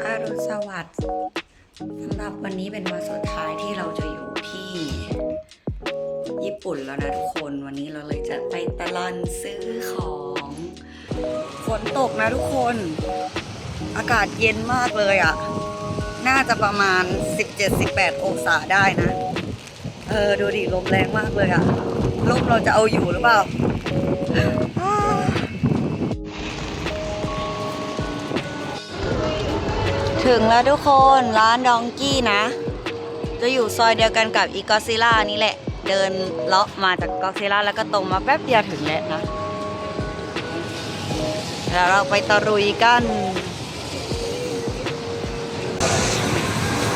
อรุณสวัสดิ์สำหรับวันนี้เป็นวันสุดท้ายที่เราจะอยู่ที่ ญี่ปุ่นแล้วนะทุกคนวันนี้เราเลยจะไปตลอนซื้อของฝนตกนะทุกคน อากาศเย็นมากเลยอะ่ะ น่าจะประมาณ 17-18 องศาได้นะ เออ ดูดิลมแรงมากเลยอะ่ะลมเราจะเอาอยู่หรือเปล่า ถึงแล้วทุกคนร้านดองกี้นะ จะอยู่ซอยเดียวกันกับอีกอซิล่านี่แหละ เดินเลาะมาจากกอซิล่าแล้วก็ตรงมาแป๊บเดียวถึงแล้วนะแล้วเราไปตะรุยกัน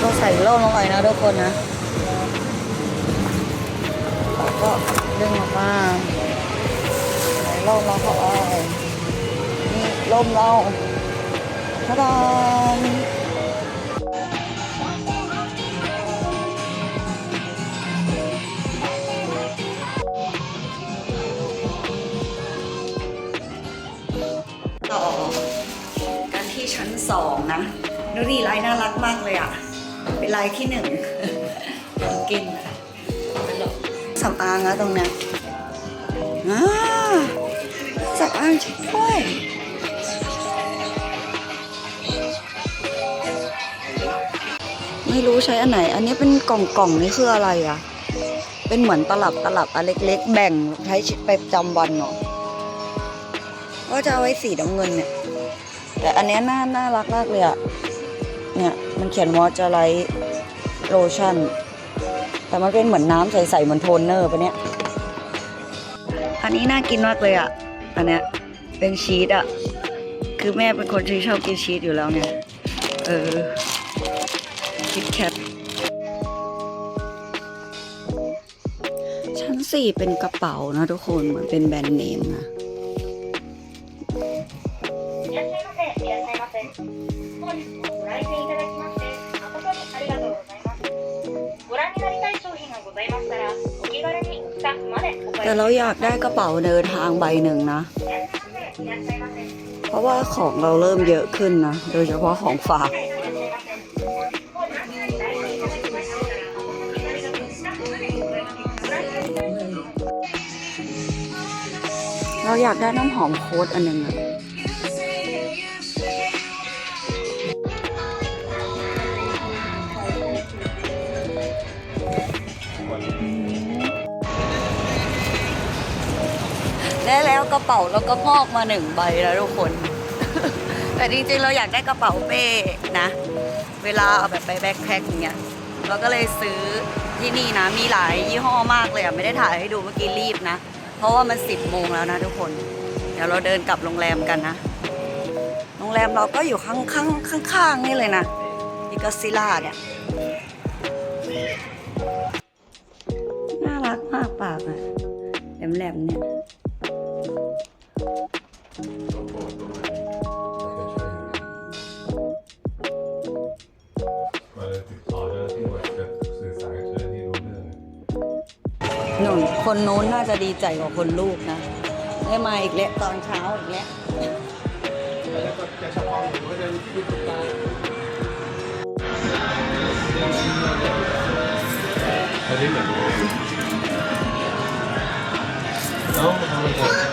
ต้องใส่ร่มลงไปนะทุกคนนะแล้วก็ดึงออกมาใส่ร่มเราก็เอานี่ร่มเรา ทะดานต่อกันที่ชั้นสองนะดูดิลายน่ารักมากเลยอะ เป็นลายที่หนึ่งกินเป็นหรอางนะตรงเนี้ยอ่าสำอางช่วย ไม่รู้ใช้อันไหน อันนี้เป็นกล่องกล่องๆนี่คืออะไรอะเป็นเหมือนตลับตลับอันเล็ก ๆ แบ่งใช้ไปจำวันเนาะก็จะเอาไว้สีน้ำเงินเนี่ย แต่อันนี้น่าน่ารักมากเลยอะเนี่ยมันเขียนมอเจอไรโลชั่น แต่มันเป็นเหมือนน้ำใสๆเหมือนโทนเนอร์ปะเนี่ย อันนี้น่ากินมากเลยอะอันเนี้ยเป็นชีสอะคือแม่เป็นคนที่ชอบกินชีสอยู่แล้วเนี่ยเออ คิดแคทชั้นสี่เป็นกระเป๋านะทุกคนเหมือนเป็นแบรนด์เนมนะแต่เราอยากได้กระเป๋าเดินทางใบหนึ่งนะ เพราะว่าของเราเริ่มเยอะขึ้นนะ โดยเฉพาะของฝาก เราอยากได้น้ำหอมโค้ดอันหนึ่งอะได้แล้วกระเป๋าเราก็งอกมาหนึ่งใบแล้วทุกคน แต่จริงๆเราอยากได้กระเป๋าเป้นะ เวลาเอาแบบไปแบ็คแพ็คอย่างเงี้ยเราก็เลยซื้อที่นี่นะ มีหลายยี่ห้อมากเลยอะ ไม่ได้ถ่ายให้ดูเมื่อกี้รีบนะ เพราะว่ามันสิบโมงแล้วนะทุกคน เดี๋ยวเราเดินกลับโรงแรมกันนะ โรงแรมเราก็อยู่ข้างข้างข้างข้างๆนี่เลยนะอิกาซิล่าเนี่ย น่ารักมากปากอะแหลมๆเนี่ย คนโน้นน่าจะดีใจกว่าคนลูกนะได้มาอีกแล้วตอนเช้าอีกแล้วแล้วก็จะเฉพาะหรือว่าจะที่ดูตาอันนี้เหมือนน้องทำอะไร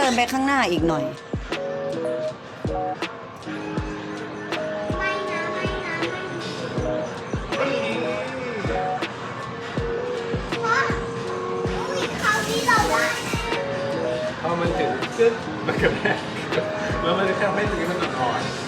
เดินไปข้างหน้าอีกหน่อยพอมันถึงซึ้งมันก็แพ้แล้วมันจะแค่ไม่ถึงมันอ่อนๆ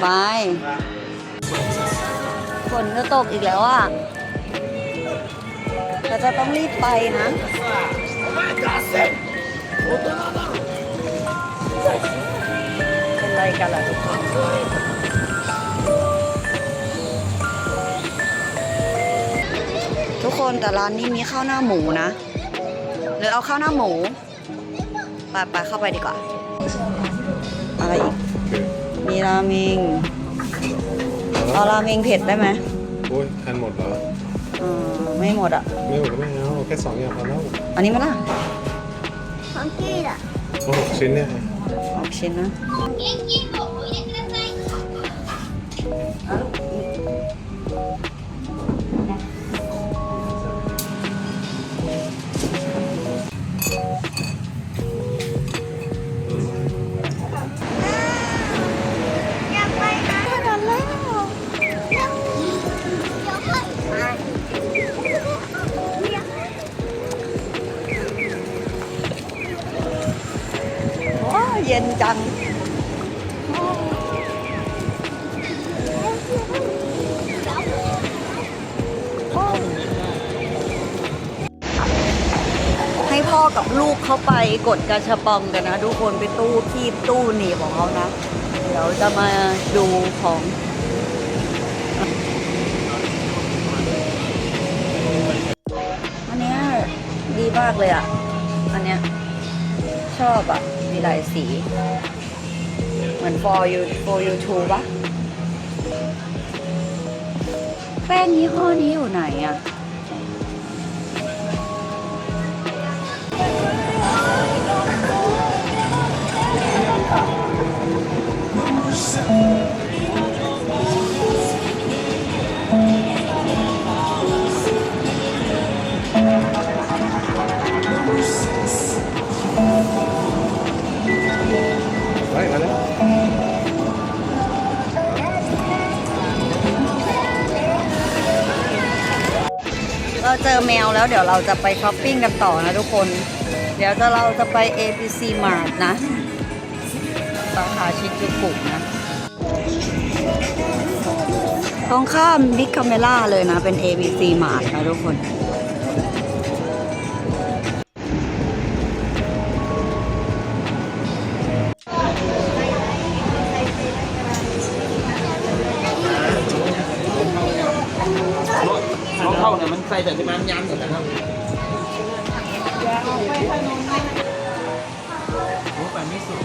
ไปฝนจะตกอีกแล้วอะเราจะต้องรีบไปนะเป็นไรกันล่ะทุกคนทุกคนแต่ร้านนี้มีข้าวหน้าหมูนะหรือเอาข้าวหน้าหมู ไปไปเข้าไปดีกว่า อะไรอีก มีราเมงเอาราเมงเผ็ดได้ไหมโอ้ยทานหมดเหรอเออไม่หมดอะ ไม่หมดก็ไม่เอาแค่สองอย่างพอแล้วอันนี้ไหมล่ะของกี้ล่ะโอ้หกชิ้นเนี่ยออกชิ้นนะเอ็งกี้บอกหนูอย พ่อกับลูกเข้าไปกดกระชับปองกันนะ ทุกคนไปตู้คีบตู้หนีบของเขานะ เดี๋ยวจะมาดูของอันเนี้ยดีมากเลยอะ อันเนี้ยชอบอะ มีหลายสี เหมือน for you for you two ปะแป้งยี่ห้อนี้อยู่ไหนอะ เราเจอแมวแล้วเดี๋ยวเราจะไปช้อปปิ้งกันต่อนะทุกคน เดี๋ยวจะเราจะไป ABC Mart นะสาขาชิจูกุนะ ตรงข้ามบิ๊กคาเมล่าเลยนะ เป็น ABC Mart นะทุกคนรถเข้าเนี่ยมันใส่แต่ที่มันยันหมดนะครับโอ้ไปไม่สุด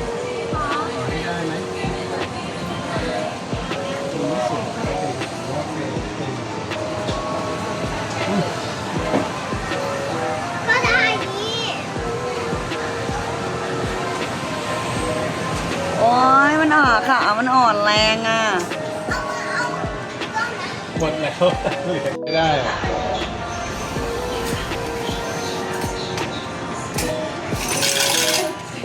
ยมันอ่อนค่ะมันอ่อนแรงอะ หมดแล้วเหลือไม่ได้อะ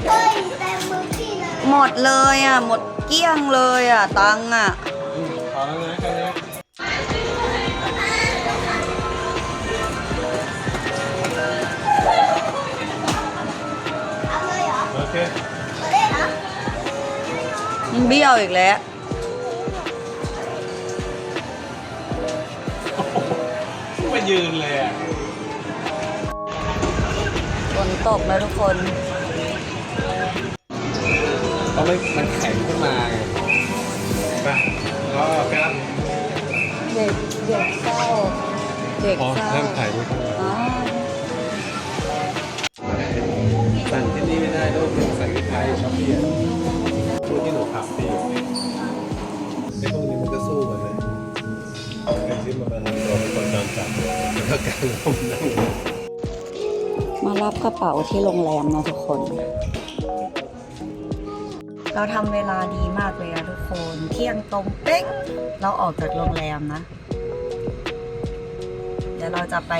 เฮ้ยเต็มมือพี่เลยหมดเลยอะ หมดเกลี้ยงเลยอะ ตังค์อะ อืมพอแล้วนะ เบี้ยวอีกแล้ว มายืนเลยอะฝนตกนะทุกคน เพราะมันมันแข็งขึ้นมาไงไปก็ครับเด็กเด็กเศร้าเด็กอ๋อเศร้าห้ามถ่ายรูปข้างหลังอ๋อสั่งที่นี่ไม่ได้ต้องเป็นสั่งที่ไทยช้อปปี้อะตู้ ที่หนูขับที่อยู่ไอ้พวกนี้มันก็สู้กันนะไอ้ที่มันมาทำตัวเป็นคนจอนจัดแล้วก็การลมนั่งมารับกระเป๋าที่โรงแรมนะทุกคน เราทำเวลาดีมากเลยอะทุกคน เที่ยงตรงเป๊กเราออกจากโรงแรมนะ เดี๋ยวเราจะไป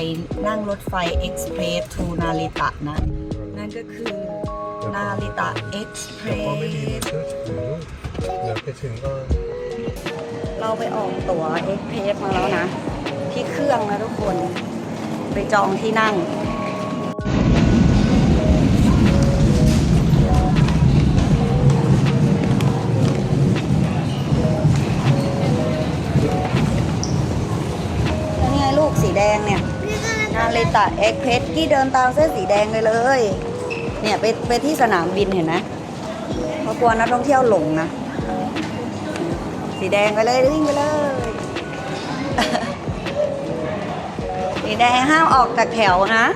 นั่งรถไฟเอ็กซ์เพรสทูนาริตะนะ นั่นก็คือ นาลิตะเอ็กซ์เพรสอถือเไปถึงก็เราไปออกตั๋วเอ็กซ์เพรสมาแล้วนะ ที่เครื่องนะทุกคน ไปจองที่นั่งนี่ไงลูกสีแดงเนี่ย นาริตะเอ็กเพรสที่เดินตามเส้นสีแดงเลยเลย เนี่ยไปไปที่สนามบินเห็นไหมเพราะกลัวนักท่องเที่ยวหลงนะ สีแดงไปเลยวิ่งไปเลยสีแดงห้ามออกจากแถวนะ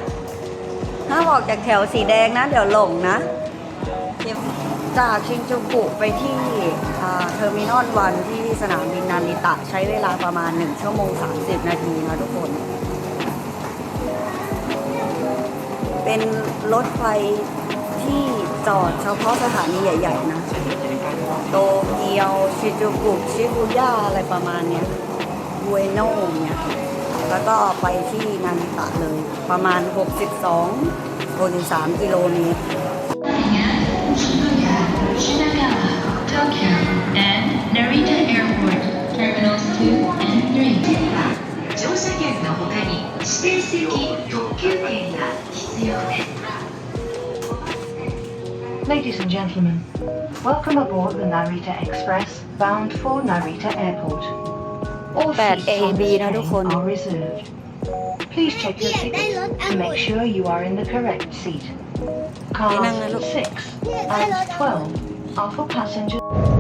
ห้ามออกจากแถวสีแดงนะ เดี๋ยวหลงนะจากชินจูกุไปที่อ่าเทอร์มินอลวันที่สนามบินนาริตะใช้เวลาประมาณ 1 ชั่วโมง 30 นาทีนะทุกคน เป็นรถไฟที่จอดเฉพาะสถานีใหญ่ ๆ นะ โตเกียว ชิจูกุ ชิบุย่า อะไรประมาณเนี้ยบุเอโนเนี่ย แล้วก็ไปที่นาริตะเลย ประมาณ 62 63กิโลเมตร Shinagawa, Tokyo, and Narita Airport, Terminals 2 and 3. 乗車券の他に指定席特急券が必要です。 Ladies and gentlemen, welcome aboard the Narita Express bound for Narita Airport. All 8 seats on AB this นะทุกคน train are reserved. Please check your tickets to make sure you are in the correct seat. Cars 6 and 12 are for passengers.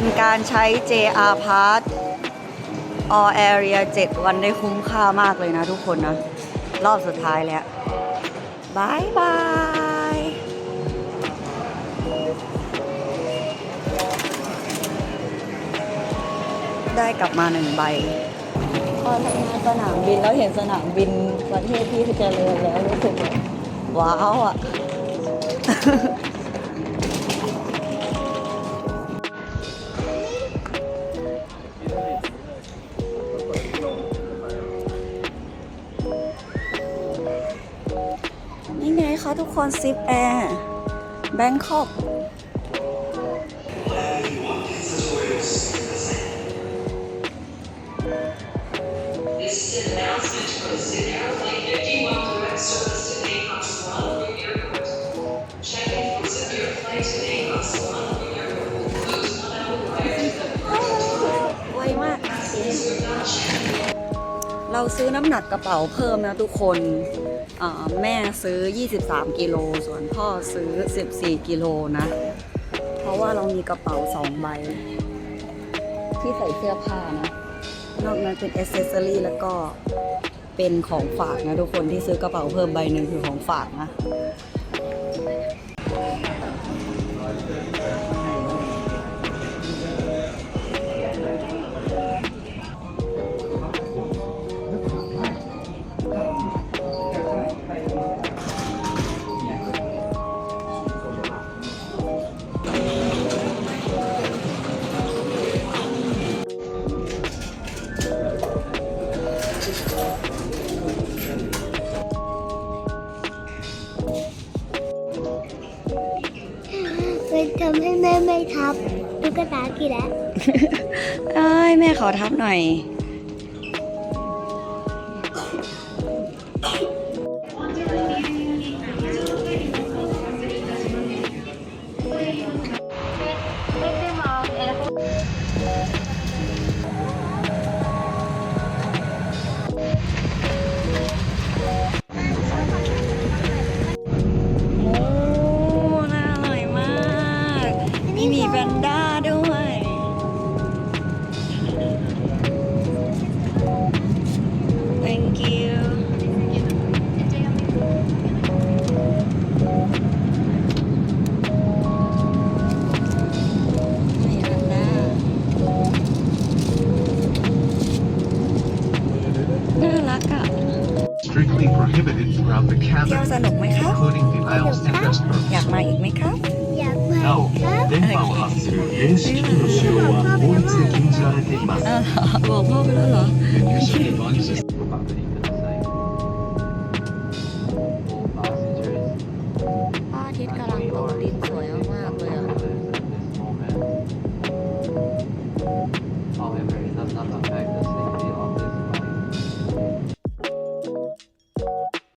เป็นการใช้ JR Pass All Area 7 วันได้คุ้มค่ามากเลยนะทุกคนนะ รอบสุดท้ายแล้วบายบายได้กลับมาหนึ่งใบพอทำงานสนามบินแล้วเห็นสนามบินประเทศที่เจริญแล้วรู้สึกว้าวอะ คะทุกคนซิปแอร์แบงคอกไวมาก เราซื้อน้ำหนักกระเป๋าเพิ่มนะทุกคน อ่าแม่ซื้อ 23 กิโล ส่วนพ่อซื้อ 14 กิโลนะ เพราะว่าเรามีกระเป๋า2ใบ ที่ใส่เสื้อผ้านะ นอกนั้นเป็นอ c เซสซอรี่แล้วก็เป็นของฝากนะทุกคนที่ซื้อกระเป๋าเพิ่มใบหนึ่งคือของฝากนะ ทำให้แม่ไม่ทับตุ๊กตากี่แล้ว เอ้ยแม่ขอทับหน่อย เที่ยว cabin, สนุกไหมครับ including the aisles and restrooms. อยากมาอีกไหมครับ อยากมา なおครับ 電波を発する電子機器の使用は法律で禁じられています อ้าวบอกพ่อ